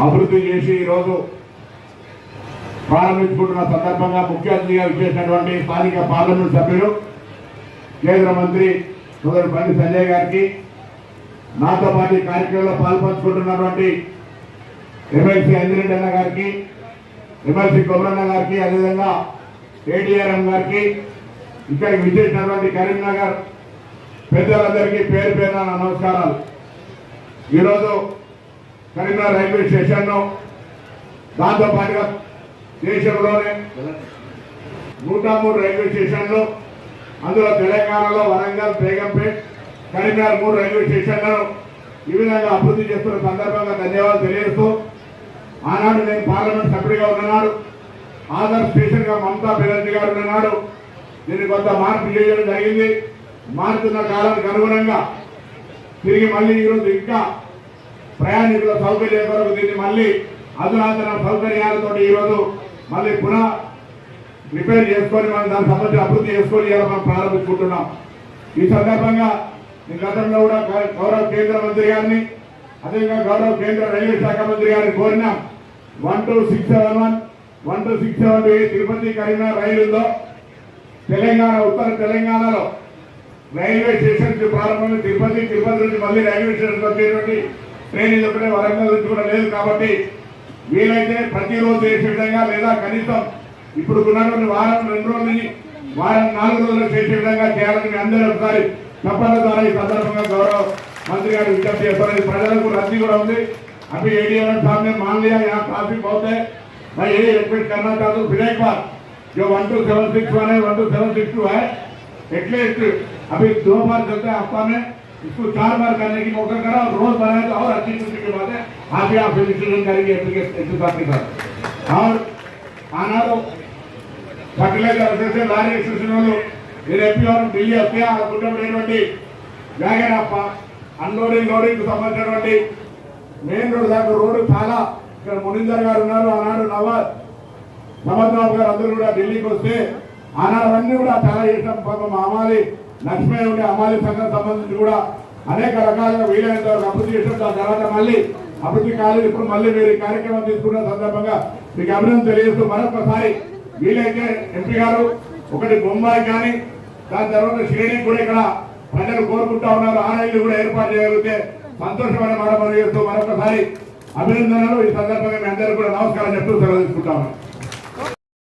అభివృద్ధి చేసి ఈరోజు ప్రారంభించుకుంటున్న సందర్భంగా ముఖ్య అతిథిగా విచ్చేసినటువంటి స్థానిక పార్లమెంట్ సభ్యులు కేంద్ర మంత్రి సోదరు బండి సంజయ్ గారికి నాతో పాటు కార్యక్రమంలో పాల్పంచుకుంటున్నటువంటి ఎమ్మెల్సీ అంజిరెడ్డి అన్న గారికి ఎమ్మెల్సీ కొమరన్న గారికి అదేవిధంగా ఏటీఆర్ఎం గారికి ఇక్కడికి విచ్చేసినటువంటి కరీంనగర్ పెద్దలందరికీ పేరు పేరున నమస్కారాలు. ఈరోజు కరీంనగర్ రైల్వే స్టేషన్ను దాంతో పాటుగా దేశంలోనే నూట మూడు రైల్వే స్టేషన్లు అందులో తెలంగాణలో వరంగల్ బేగంపేట్ కరీంనగర్ మూడు రైల్వే స్టేషన్లను ఈ విధంగా అభివృద్ధి చేస్తున్న సందర్భంగా ధన్యవాదాలు తెలియజేస్తూ ఆనాడు నేను పార్లమెంట్ సభ్యుడిగా ఉన్నాడు ఆధార్ స్టేషన్గా మమతా బెనర్జీ గారు ఉన్నాడు దీన్ని కొంత మార్పు చేయడం జరిగింది. మారుతున్న కాలానికి అనుగుణంగా తిరిగి మళ్ళీ ఈరోజు ఇంకా ప్రయాణికుల సౌకర్యం కొరకు దీన్ని మళ్ళీ అధునాతన సౌకర్యాలతో ఈరోజు మళ్ళీ పునః రిపేర్ చేసుకొని మనం దానికి సంబంధించి అభివృద్ధి చేసుకొని మనం ప్రారంభించుకుంటున్నాం. ఈ సందర్భంగా ఈ గతంలో కూడా గౌరవ కేంద్ర మంత్రి గారిని అదేవిధంగా గౌరవ కేంద్ర రైల్వే శాఖ మంత్రి గారిని కోరినాం. One two six seven one. One two six seven two Tirupati Karimnagar రైలు ఉందో? తెలంగాణ ఉత్తర తెలంగాణలో. రైల్వే స్టేషన్ ప్రారంభమైన తిరుపతి తిరుపతి నుంచి మళ్ళీ రైల్వే స్టేషన్ వచ్చేటువంటి ట్రైన్ ఇది ఒకటే. వరంగల్ నుంచి కూడా లేదు కాబట్టి వీలైతే ప్రతిరోజు చేసే విధంగా లేదా కనీసం ఇప్పుడు ఉన్నటువంటి వారం రెండు రోజుల నుంచి వారం నాలుగు రోజులు చేసే విధంగా చేయాలని అందరూ ఒకసారి తప్పని ద్వారా ఈ సందర్భంగా గౌరవ మంత్రి గారు విజ్ఞప్తి చేస్తారు ప్రజలకు రద్దీ కూడా ఉంది. अभी एडीएम साहब ने मान लिया यहाँ ट्रैफिक बहुत है मैं यही रिक्वेस्ट करना चाहता हूँ फिर एक बार जो one two seven six one है one two seven six two है एटलीस्ट अभी दो बार चलते हैं हफ्ता में इसको चार बार करने की मौका करा और रोज बनाए तो और अच्छी खुशी की बात है आप भी आप रजिस्ट्रेशन करेंगे एप्लीकेशन के साथ और आना तो ఫర్టిలైజర్ వచ్చేసి లారీ ఎక్స్టెన్షన్ వాళ్ళు మీరు ఎంపీ వారు ఢిల్లీ వస్తే ఆ కుటుంబమైనటువంటి వ్యాగన్ అప్ప అన్లోడింగ్ లోడింగ్ సంబంధించినటువంటి మెయిన్ రోడ్ దాకా రోడ్డు చాలా ఇక్కడ మునిందర్ గారు ఉన్నారు ఆనాడు నవాజ్ సమర్థబాబు గారు అందరూ కూడా ఢిల్లీకి వస్తే ఆనాడు అన్ని కూడా చాలా చేసిన. పాపం అమాలి లక్ష్మీ ఉండే అమాలి సంఘం సంబంధించి కూడా అనేక రకాలుగా వీలైనంత వరకు అభివృద్ధి చేసిన దాని తర్వాత మళ్ళీ అభివృద్ధి కాలేదు. ఇప్పుడు మళ్ళీ మీరు కార్యక్రమం తీసుకున్న సందర్భంగా మీకు అభినందన తెలియజేస్తూ మరొకసారి వీలైతే ఎంపీ గారు ఒకటి బొంబాయి కానీ దాని తర్వాత శ్రేణి కూడా ఇక్కడ ప్రజలు కోరుకుంటా ఉన్నారు. ఆ కూడా ఏర్పాటు చేయగలిగితే సంతోషమైన మాట మనం చేస్తూ మరొకసారి అభినందనలు. ఈ సందర్భంగా మీ అందరూ కూడా నమస్కారం చెప్తూ సెలవు తీసుకుంటాము.